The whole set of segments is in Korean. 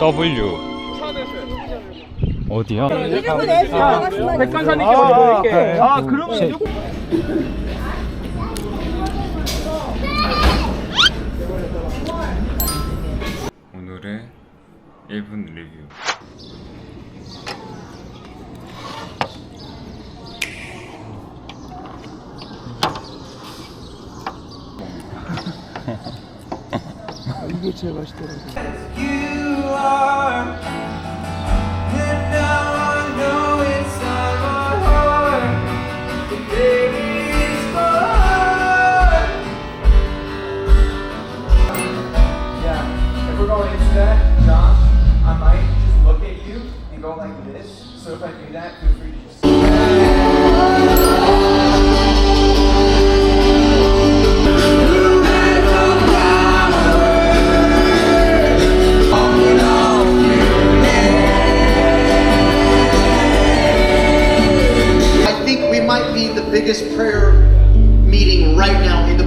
W 어디야? 이름은 S 나갔으면 백관사님께 아, 드릴게. 네. 아, 그러면 제- 요- 오늘의 1분 리뷰 이게 제일 맛있더라고. Yeah, are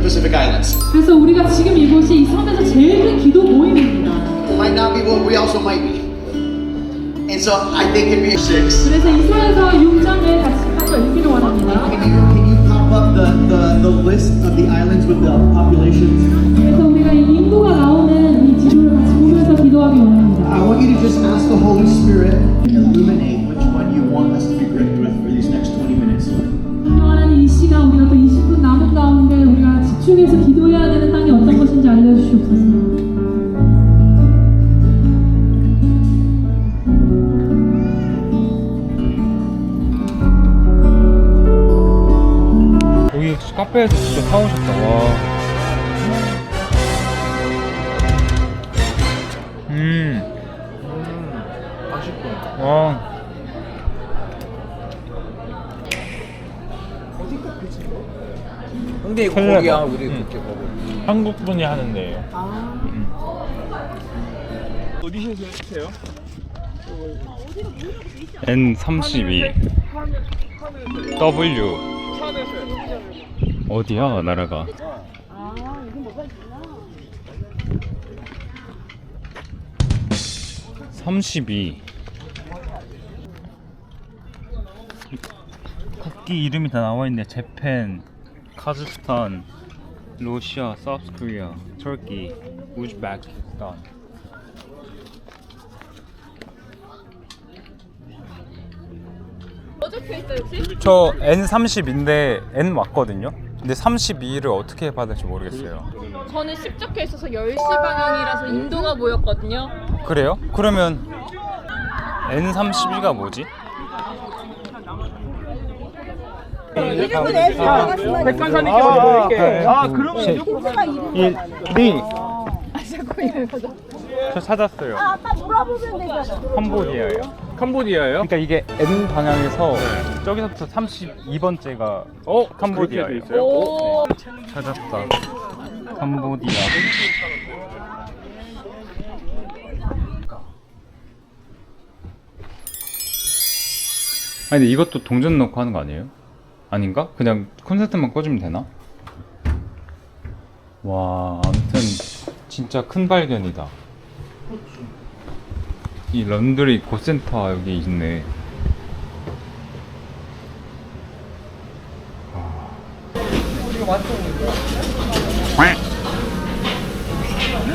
Pacific Islands. 그래서 우리가 지금 이곳이 이 섬에서 제일 큰 기도 모임입니다. Might not be what we also might be. And so I think it'd be six. 그래서 이사에서 6장을 같이 한번 읽기를 원합니다. Can you, can you pop up the, the, the list of the islands with the populations? 그래서 우리가 이 인도가 나오는 이 지도를 같이 보면서 기도하기 원합니다. I want you to just ask the Holy Spirit 여기 카페에서 진짜 사오셨다 와 음. 맛있고. 와. 근데 설레봐. 거기야 우리 응. 그렇게 먹어. 한국 분이 하는 데예요. 어디서 세요? N32 W. 어디야 나라가? (32) 국기 이름이 다 나와 있네. 재팬, 카자흐스탄, 러시아, 사우스 코리아, 터키, 우즈베키스탄. 저 N30인데 N 왔거든요. 근데 32를 어떻게 받을지 모르겠어요. 저는 10 적혀 있어서 10시 방향이라서 인도가 보였거든요. 그래요? 그러면 N32가 뭐지? 이름은 S 나갔으면 백관사님께 아, 드릴게. 네. 아, 그러면 제- 요- 힌트가 이름 1, 2. 저 찾았어요. 아빠 물어보면 되잖아 캄보디아예요. 캄보디아예요? 그러니까 이게 N 방향에서 저기서부터 32번째가 어, 캄보디아예요. 있어요? 오, 찾았다. 캄보디아. 아니 근데 이것도 동전 넣고 하는 거 아니에요? 아닌가? 그냥 콘센트만 꽂으면 되나? 와, 아무튼 진짜 큰 발견이다. 이 런드리 고센터 여기 있네.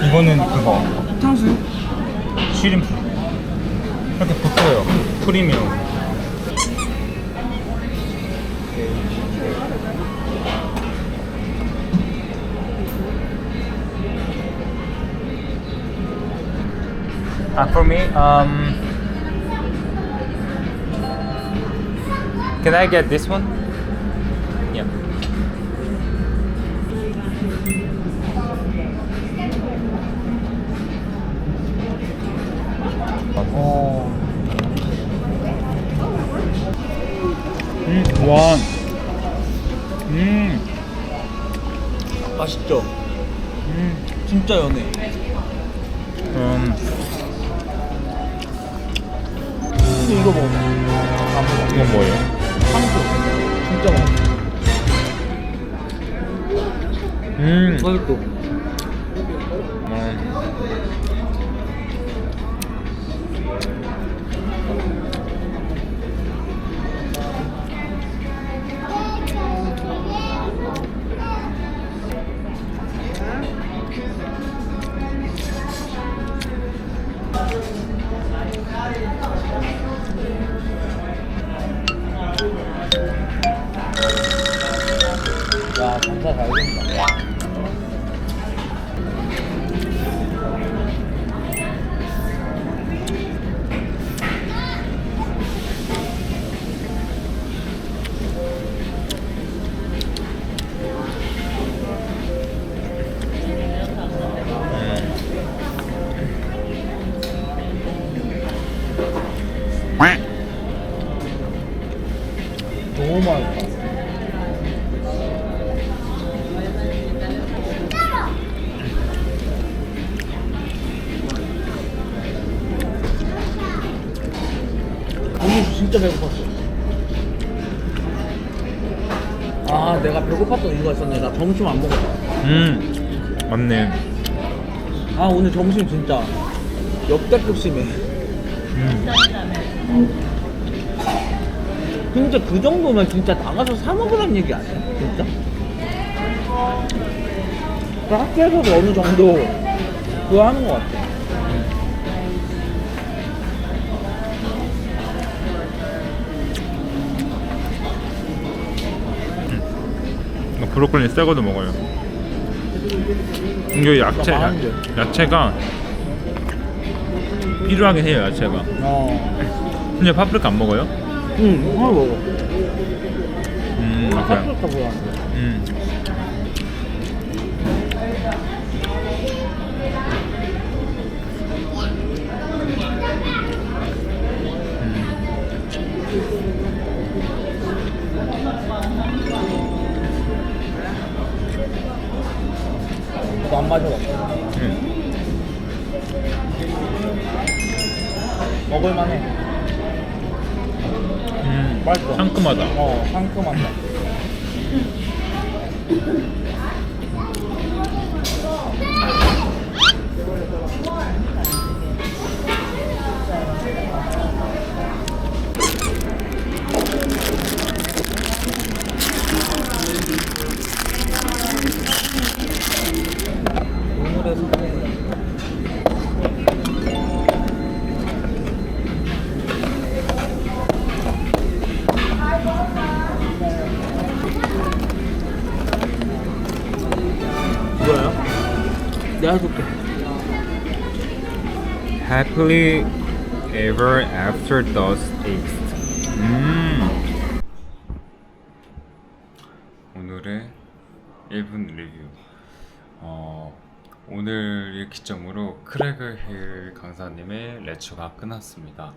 이거는 그거 탕수육? 쉬림프 이렇게 붙어요 프리미엄 Uh, for me, um, can I get this one? Yeah. 어. 음, 와. 음, 맛있죠? 음, 진짜 연해. 음. 근데 이거 먹어. 이건 뭐예요? 탕수. 진짜 맛있어. 음, 맛있고. 오늘 진짜 배고팠어. 아, 내가 배고팠던 이유가 있었네. 나 점심 안 먹었다. 음 맞네 아, 오늘 점심 진짜 역대급 심해. 음. 진짜 그 정도면 진짜 나가서 사 먹으란 얘기 아니야? 진짜? 그 학교에서도 어느 정도 그거 하는 것 같아. 브로콜리 새거도 먹어요 이게 야채 나 많은데. 야채가 필요하긴 해요 야채가 어. 근데 파프리카 안 먹어요? 응, 하나 먹어. 음 오케이 파프리카 뭐야? 음. 나도 안 마셔봤어. 음. 먹을만해. 음. 맛있어. 상큼하다 어, 상큼하다. 내가 해줄게. Happily ever after does taste. 음. 오늘의 1분 리뷰. 어, 오늘을 기점으로 크래그 힐 강사님의 레처가 끝났습니다.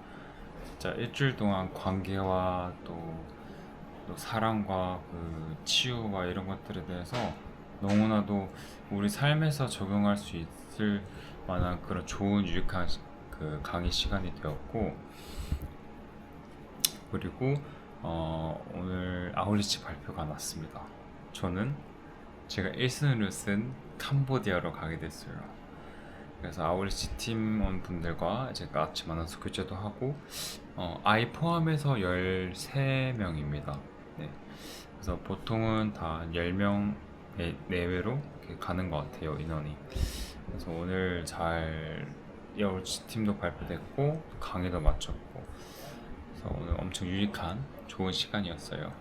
진짜 일주일 동안 관계와 또, 또 사랑과 그 치유와 이런 것들에 대해서 너무나도 우리 삶에서 적용할 수 있을 만한 그런 좋은 유익한 시- 그 강의 시간이 되었고 그리고 어, 오늘 아울리치 발표가 났습니다. 저는 제가 1순위를 쓴 캄보디아로 가게 됐어요. 그래서 아울리치 팀원 분들과 이제 같이 만나서 교제도 하고 어, 아이 포함해서 13명입니다. 네. 그래서 보통은 다 10명 내- 내외로 가는 것 같아요 인원이. 그래서 오늘 잘 아울리치 팀도 발표됐고 강의도 마쳤고 그래서 오늘 엄청 유익한 좋은 시간이었어요.